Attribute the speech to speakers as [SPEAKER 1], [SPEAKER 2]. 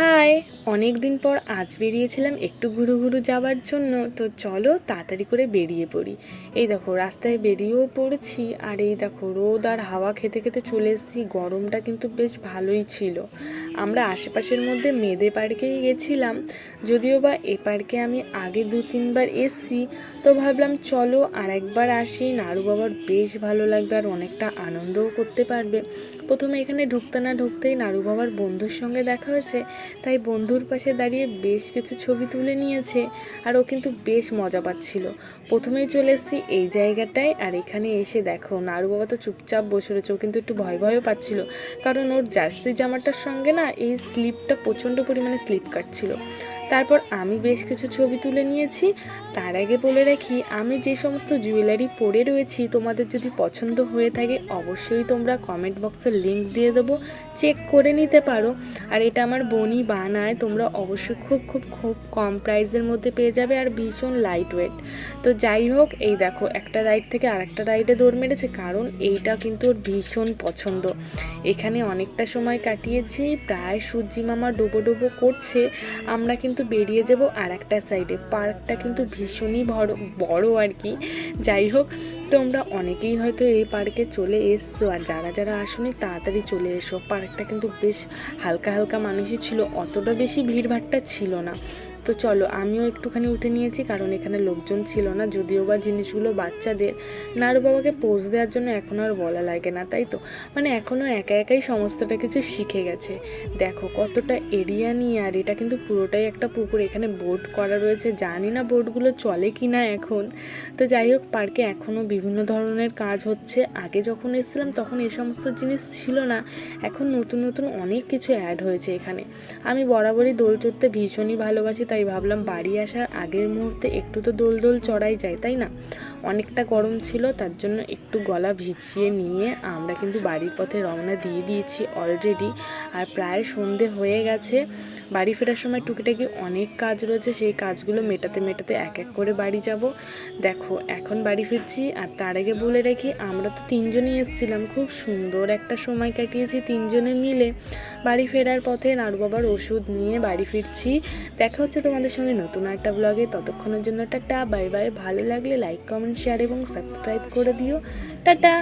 [SPEAKER 1] Hi. High অনেক দিন পর আজ বেরিয়েছিলাম একটু ঘুরু ঘুরু যাওয়ার জন্য। তো চলো তাড়াতাড়ি করে বেরিয়ে পড়ি। এই দেখো, রাস্তায় বেরিয়েও পড়েছি। আর এই দেখো, রোদ আর হাওয়া খেতে খেতে চলে এসেছি। গরমটা কিন্তু বেশ ভালোই ছিল। আমরা আশেপাশের মধ্যে মেদে পার্কেই গেছিলাম। যদিও বা এ পার্কে আমি আগে দু তিনবার এসছি, তো ভাবলাম চলো আর একবার আসি। নাড়ু বাবার বেশ ভালো লাগবে আর অনেকটা আনন্দও করতে পারবে। প্রথমে এখানে ঢুকতে না ঢুকতেই নাড়ু বাবার বন্ধুর সঙ্গে দেখা হয়েছে। তাই বন্ধুর পাশে দাঁড়িয়ে বেশ কিছু ছবি তুলে নিয়েছে আর ও কিন্তু বেশ মজা পাচ্ছিল। প্রথমেই চলে এসেছি এই জায়গাটায় আর এখানে এসে দেখো, নারু বাবা তো চুপচাপ বসে রয়েছে। ও কিন্তু একটু ভয় ভয়ও পাচ্ছিল কারণ ওর জার্সি জামাটার সঙ্গে না এই স্লিপটা প্রচণ্ড পরিমাণে স্লিপ কাটছিল। তারপর আমি বেশ কিছু ছবি তুলে নিয়েছি। তার আগে বলে রাখি, আমি যে সমস্ত জুয়েলারি পরে রয়েছি, তোমাদের যদি পছন্দ হয়ে থাকে অবশ্যই তোমরা কমেন্ট বক্সে লিঙ্ক দিয়ে দেবো। চেক করে নিতে পারো। আর এটা আমার বনি বানায়, তোমরা অবশ্যই খুব খুব খুব কম প্রাইসের মধ্যে পেয়ে যাবে আর ভীষণ লাইট ওয়েট তো যাই হোক, এই দেখো, একটা রাইড থেকে আরেকটা রাইডে দৌড় মেরেছে, কারণ এইটা কিন্তু ওর ভীষণ পছন্দ। এখানে অনেকটা সময় কাটিয়েছি, প্রায় সূর্যি মামা ডুবো ডুবো করছে, আমরা কিন্তু বেরিয়ে যাব আর একটা সাইডে পার্কটা কিন্তু ভীষণই বড় বড় আর কি। যাই হোক, তোমরা অনেকেই হয়তো এই পার্কে চলে এসছো, আর যারা যারা আসুনি, তাড়াতাড়ি চলে এসো। পার্কটা কিন্তু বেশ হালকা হালকা মানুষই ছিল, অতটা বেশি ভিড়ভাট্টা ছিল না। তো চলো, আমিও একটুখানি উঠে নিয়েছি কারণ এখানে লোকজন ছিল না। যদিও বা জিনিসগুলো বাচ্চাদের নাড়ু বাবাকে পোজ দেওয়ার জন্য এখন আর বলা লাগে না, তাই তো? মানে এখনও একা একাই সমস্তটা কিছু শিখে গেছে। দেখো কতটা এরিয়া নিয়ে, আর এটা কিন্তু পুরোটাই একটা পুকুর, এখানে বোট করা রয়েছে। জানি না বোটগুলো চলে কি না এখন। তো যাই হোক পার্কে এখনও বিভিন্ন ধরনের কাজ হচ্ছে। আগে যখন এসেছিলাম তখন এই সমস্ত জিনিস ছিল না। এখন নতুন নতুন অনেক কিছু অ্যাড হয়েছে এখানে। আমি বরাবরই দোল চড়তে ভীষণই ভালোবাসি তাই ভাবলাম বাড়ি আসার আগের মুহূর্তে একটু তো দোল দোল চড়াই যায়, তাই না? অনেকটা গরম ছিল, তার জন্য একটু গলা ভিজিয়ে নিয়ে আমরা কিন্তু বাড়ির পথে রওনা দিয়ে দিয়েছি অলরেডি আর প্রায় সন্ধে হয়ে গেছে বাড়ি ফেরার সময় টুকিটাকি অনেক কাজ রয়েছে, সেই কাজগুলো মেটাতে মেটাতে এক এক করে বাড়ি যাব। দেখো, এখন বাড়ি ফিরছি আর তার আগে বলে রাখি, আমরা তো তিনজনই এসেছিলাম, খুব সুন্দর একটা সময় কাটিয়েছি তিনজনে মিলে। বাড়ি ফেরার পথে নাড়ু বাবার ওষুধ নিয়ে বাড়ি ফিরছি। দেখা হচ্ছে তোমাদের সঙ্গে নতুন একটা ব্লগে ততক্ষণের জন্য টাটা, বাই বাই। ভালো লাগলে লাইক কমেন্ট শেয়ার এবং সাবস্ক্রাইব করে দিও। টাটা!